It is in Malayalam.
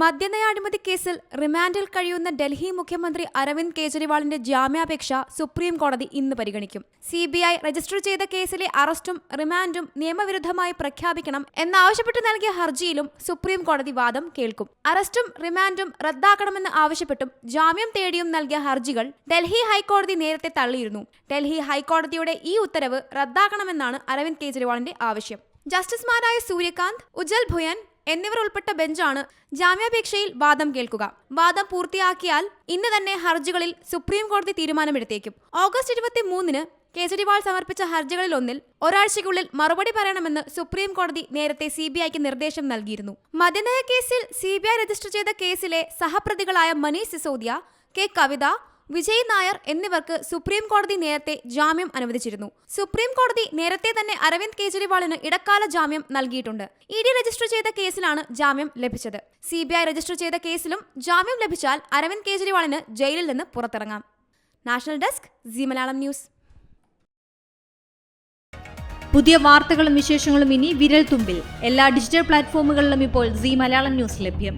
മദ്യനയ അഴിമതി കേസിൽ റിമാൻഡിൽ കഴിയുന്ന ഡൽഹി മുഖ്യമന്ത്രി അരവിന്ദ് കെജ്രിവാളിന്റെ ജാമ്യാപേക്ഷ സുപ്രീം കോടതി ഇന്ന് പരിഗണിക്കും. സി ബി ഐ രജിസ്റ്റർ ചെയ്ത കേസിലെ അറസ്റ്റും റിമാൻഡും നിയമവിരുദ്ധമായി പ്രഖ്യാപിക്കണം എന്നാവശ്യപ്പെട്ട് നൽകിയ ഹർജിയിലും സുപ്രീം കോടതി വാദം കേൾക്കും. അറസ്റ്റും റിമാൻഡും റദ്ദാക്കണമെന്ന് ആവശ്യപ്പെട്ടും ജാമ്യം തേടിയും നൽകിയ ഹർജികൾ ഡൽഹി ഹൈക്കോടതി നേരത്തെ തള്ളിയിരുന്നു. ഡൽഹി ഹൈക്കോടതിയുടെ ഈ ഉത്തരവ് റദ്ദാക്കണമെന്നാണ് അരവിന്ദ് കെജ്രിവാളിന്റെ ആവശ്യം. ജസ്റ്റിസുമാരായ സൂര്യകാന്ത് ഉജ്ജൽ ഭുയൻ എന്നിവർ ഉൾപ്പെട്ട ബെഞ്ചാണ് ജാമ്യാപേക്ഷയിൽ വാദം കേൾക്കുക. വാദം പൂർത്തിയാക്കിയാൽ ഇന്ന് തന്നെ ഹർജികളിൽ സുപ്രീം കോടതി തീരുമാനമെടുത്തേക്കും. ഓഗസ്റ്റ് ഇരുപത്തി മൂന്നിന് കേജ്രിവാൾ സമർപ്പിച്ച ഹർജികളിൽ ഒന്നിൽ ഒരാഴ്ചയ്ക്കുള്ളിൽ മറുപടി പറയണമെന്ന് സുപ്രീം കോടതി നേരത്തെ സി ബി ഐക്ക് നിർദ്ദേശം നൽകിയിരുന്നു. മദ്യനയ കേസിൽ സി ബി ഐ രജിസ്റ്റർ ചെയ്ത കേസിലെ സഹപ്രതികളായ മനീഷ് സിസോദിയ കെ കവിത വിജയ് നായർ എന്നിവർക്ക് സുപ്രീം കോടതി നേരത്തെ ജാമ്യം അനുവദിച്ചിരുന്നു. സുപ്രീം കോടതി നേരത്തെ തന്നെ അരവിന്ദ് കെജ്രിവാളിന് ഇടക്കാല ജാമ്യം നൽകിയിട്ടുണ്ട്. ഇ ഡി രജിസ്റ്റർ ചെയ്ത കേസിലാണ് ജാമ്യം ലഭിച്ചത്. സി രജിസ്റ്റർ ചെയ്ത കേസിലും ജാമ്യം ലഭിച്ചാൽ അരവിന്ദ് കെജ്രിവാളിന് ജയിലിൽ നിന്ന് പുറത്തിറങ്ങാം. National desk G Malayalam news. പുതിയ വാർത്തകളും വിശേഷങ്ങളും ഇനി വിരൽ തുമ്പിൽ. എല്ലാ ഡിജിറ്റൽ പ്ലാറ്റ്ഫോമുകളിലും ഇപ്പോൾ സി മലയാളം ന്യൂസ് ലഭ്യം.